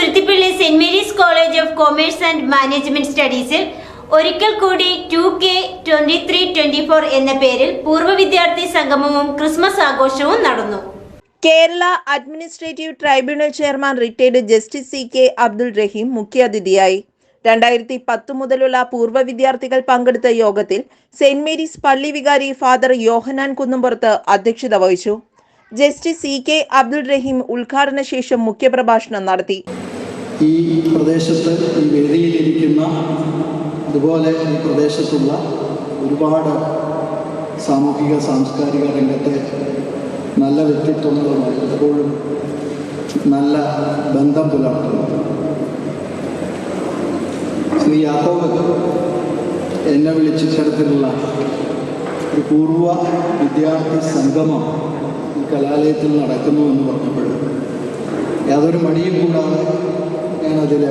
Thuruthippally Saint Mary's college of commerce and management സ്റ്റഡീസിൽ ഒരിക്കൽ കൂടി two K twenty three twenty four എന്ന പേരിൽ പൂർവ വിദ്യാർത്ഥി സംഗമവും ക്രിസ്മസ് ആഘോഷവും നടന്നു. Kerala administrative tribunal chairman retired justice C K Abdul Rahim മുഖ്യാതിഥിയായി. രണ്ടായിരത്തി പത്ത് മുതലുള്ള പൂർവ വിദ്യാർത്ഥികൾ പങ്കെടുത്ത യോഗത്തിൽ സെന്റ് മേരീസ് പള്ളി വികാരി ഫാദർ യോഹനാൻ കുന്നുംപുറത്ത് അധ്യക്ഷത വഹിച്ചു. Justice C K Abdul Rahim ഉദ്ഘാടന ശേഷം മുഖ്യപ്രഭാഷണം നടത്തി. ഈ പ്രദേശത്ത് ഈ വേദിയിലിരിക്കുന്ന അതുപോലെ ഈ പ്രദേശത്തുള്ള ഒരുപാട് സാമൂഹിക സാംസ്കാരിക രംഗത്തെ നല്ല വ്യക്തിത്വങ്ങളുമായി എപ്പോഴും നല്ല ബന്ധം പുലർത്തുന്നു. ശ്രീ യാദവ് എന്നെ വിളിച്ച തരത്തിലുള്ള ഒരു പൂർവ വിദ്യാർത്ഥി സംഗമം ഈ കലാലയത്തിൽ നടക്കുന്നു എന്ന് പറഞ്ഞപ്പോൾ യാതൊരു മടിയും കൂടാതെ ഞാനതിൽ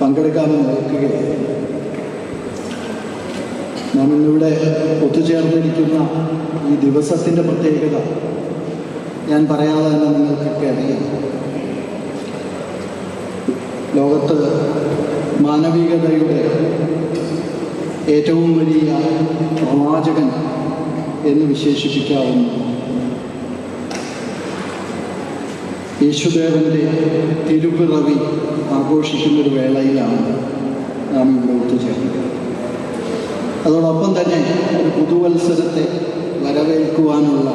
പങ്കെടുക്കാമെന്ന് നോക്കുകയാണ് നാം ഇന്നിവിടെ ഒത്തുചേർന്നിരിക്കുന്ന ഈ ദിവസത്തിന്റെ പ്രത്യേകത ഞാൻ പറയാതെ തന്നെ നിങ്ങൾക്കൊക്കെ അറിയാം. ലോകത്ത് മാനവികതയുടെ ഏറ്റവും വലിയ പ്രവാചകൻ എന്ന് വിശേഷിപ്പിക്കാവുന്ന യേശുദേവന്റെ തിരുപ്പിറവി ആഘോഷിക്കുന്ന ഒരു വേളയിലാണ് നാം ഇവിടെ ഒത്തുചേർന്നത്. അതോടൊപ്പം തന്നെ ഒരു പുതുവത്സരത്തെ വരവേൽക്കുവാനുള്ള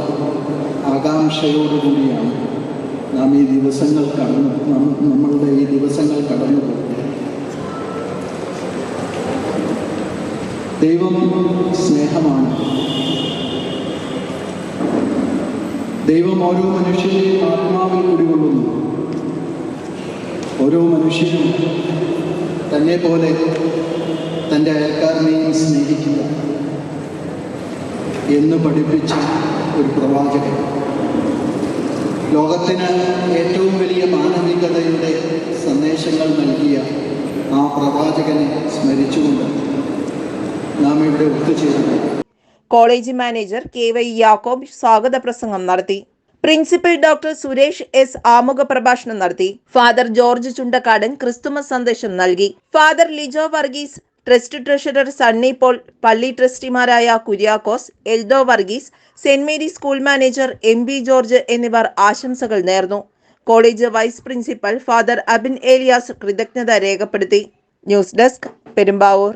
ആകാംക്ഷയോടുകൂടിയാണ് നാം ഈ ദിവസങ്ങൾ കടന്നു നമ്മളുടെ ഈ ദിവസങ്ങൾ കടന്നു ദൈവം സ്നേഹമാണ്. ദൈവം ഓരോ മനുഷ്യനെയും ആത്മാവിൽ കുടികൊള്ളുന്നു. ഓരോ മനുഷ്യനും തന്നെ പോലെ തന്റെ അയൽക്കാരനെയും സ്നേഹിക്കുക എന്ന് പഠിപ്പിച്ച ഒരു പ്രവാചകൻ. ലോകത്തിന് ഏറ്റവും വലിയ മാനവികതയുടെ സന്ദേശങ്ങൾ നൽകിയ ആ പ്രവാചകനെ സ്മരിച്ചുകൊണ്ട് നാം ഇവിടെ ഒത്തുചേരുന്നു. കോളേജ് മാനേജർ കെ വൈ യാക്കോബ് സ്വാഗത പ്രസംഗം നടത്തി. പ്രിൻസിപ്പൽ ഡോക്ടർ സുരേഷ് എസ് ആമുഖ പ്രഭാഷണം നടത്തി. ഫാദർ ജോർജ് ചുണ്ടക്കാടൻ ക്രിസ്തുമസ് സന്ദേശം നൽകി. Father Lijo Varghese trust treasurer Sunny Paul പള്ളി ട്രസ്റ്റിമാരായ Kuriakose Eldho Varghese Saint Mary school manager M B George എന്നിവർ ആശംസകൾ നേർന്നു. College vice principal father Abin Elias കൃതജ്ഞത രേഖപ്പെടുത്തി. News desk Perumbavoor.